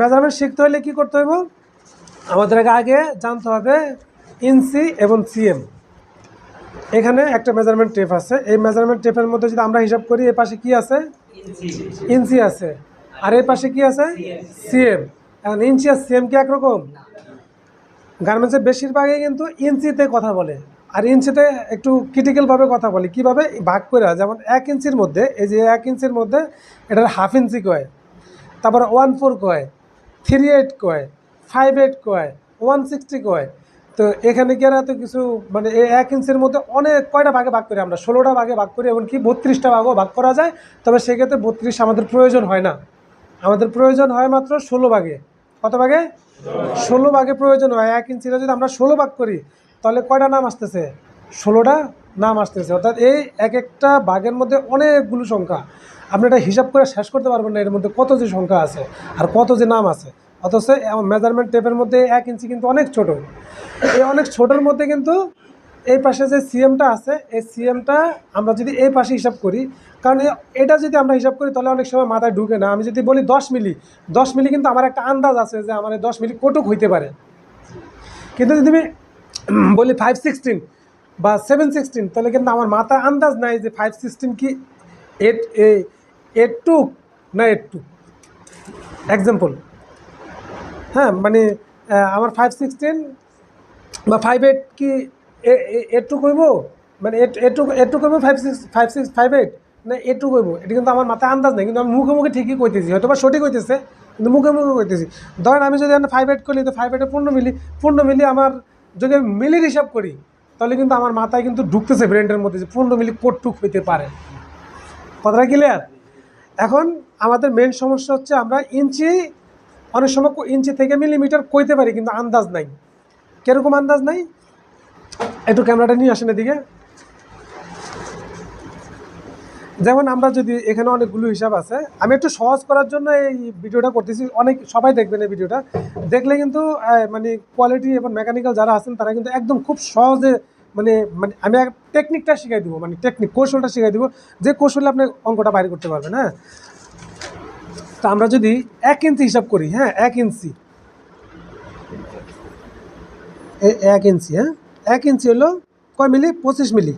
Measurement শিখতে হলে কি করতে হইব? আমাদের আগে জানতে হবে ইঞ্চি এবং সিএম এখানে একটা মেজারমেন্ট টেপ আছে। এই মেজারমেন্ট টেপের মধ্যে যদি আমরা হিসাব করি এই পাশে কি আছে? ইঞ্চি আছে। আর এই পাশে কি আছে? সিএম এখন ইঞ্চি আর সিএম কি একরকম? গার্মেন্টসের বেশিরভাগই কিন্তু ইঞ্চিতে কথা বলে। আর ইঞ্চিতে একটু ক্রিটিক্যালভাবে কথা বলে। কীভাবে? ভাগ করে যেমন এক ইঞ্চির মধ্যে এই যে এক ইঞ্চির মধ্যে এটার হাফ ইঞ্চি কয়। তারপর ওয়ান ফোর কয়। থ্রি এইট কয় ফাইভ এইট কয় ওয়ান সিক্সটি কয়। তো এখানে কি এত কিছু মানে এক ইঞ্চির মধ্যে অনেক কয়টা ভাগে ভাগ করি আমরা? ষোলোটা ভাগে ভাগ করি, এমনকি বত্রিশটা ভাগও ভাগ করা যায়। তবে সেক্ষেত্রে বত্রিশ আমাদের প্রয়োজন হয় না। আমাদের প্রয়োজন হয় মাত্র ষোলো ভাগে। কত ভাগে? ষোলো ভাগে প্রয়োজন হয়। এক ইঞ্চিটা যদি আমরা ষোলো ভাগ করি, তাহলে কয়টা নাম আসতেছে? ষোলোটা নাম আসতেছে। অর্থাৎ এই এক একটা ভাগের মধ্যে অনেকগুলো সংখ্যা। আপনি এটা হিসাব করে শেষ করতে পারবেন না, এর মধ্যে কত যে সংখ্যা আছে আর কত যে নাম আছে। অথচ মেজারমেন্ট টেপের মধ্যে এক ইঞ্চি কিন্তু অনেক ছোট। এই অনেক ছোটোর মধ্যে কিন্তু এই পাশে যে সিএমটা আছে, এই সিএমটা আমরা যদি এই পাশে হিসাব করি, কারণ এটা যদি আমরা হিসাব করি, তাহলে অনেক সময় মাথায় ঢুকে না। আমি যদি বলি দশ মিলি দশ মিলি কিন্তু আমার একটা আন্দাজ আছে যে আমার দশ মিলি কটুক হইতে পারে। কিন্তু যদি আমি বলি ফাইভ সিক্সটিন বা সেভেন সিক্সটিন তাহলে কিন্তু আমার মাথায় আন্দাজ নাই যে ফাইভ সিক্সটিন কি এইট এইট টু না এইট টু এক্সাম্পল হ্যাঁ মানে আমার ফাইভ সিক্সটিন বা ফাইভ এইট কি এইট টু কইব মানে eight eight two eight two five six five six five eight না এইট টু কইব এটা কিন্তু আমার মাথায় আন্দাজ নেই, কিন্তু আমি মুখে মুখে ঠিকই কইতেছি হয়তো বা সঠিক হইতেছে, কিন্তু মুখে মুখে কইতেছি। ধরেন আমি যদি আমি ফাইভ এইট করি, তো ফাইভ এইটে পূর্ণ মিলি পূর্ণ মিলি আমার যদি আমি মিলির হিসাব করি, তাহলে কিন্তু আমার মাথায় কিন্তু ঢুকতেছে ব্রেন্ডের মধ্যে যে পূর্ণ মিলি কোটটুক হইতে পারে। কথাটা ক্লিয়ার এখন আমাদের মেন সমস্যা হচ্ছে আমরা ইঞ্চি, অনেক সময় ইঞ্চি থেকে মিলিমিটার কইতে পারি কিন্তু আন্দাজ নাই। কীরকম আন্দাজ নাই? একটু ক্যামেরাটা নিয়ে আসেন এদিকে। যেমন আমরা যদি এখানে অনেকগুলো হিসাব আছে, আমি একটু সহজ করার জন্য এই ভিডিওটা করতেছি। অনেক সবাই দেখবেন এই ভিডিওটা। দেখলে কিন্তু মানে কোয়ালিটি এবং মেকানিক্যাল যারা আছেন, তারা কিন্তু একদম খুব সহজে মানে মানে আমি টেকনিকটা শিখাই দিব মানে টেকনিক কৌশলটা শিখাই দিব, যে কৌশলে আপনি অঙ্কটা বাইরে করতে পারবেন হ্যাঁ? তা আমরা যদি এক ইঞ্চি হিসাব করি হ্যাঁ এক ইঞ্চি। এক ইঞ্চি হ্যাঁ? এক ইঞ্চি হলো কয় মিলি? পঁচিশ মিলি।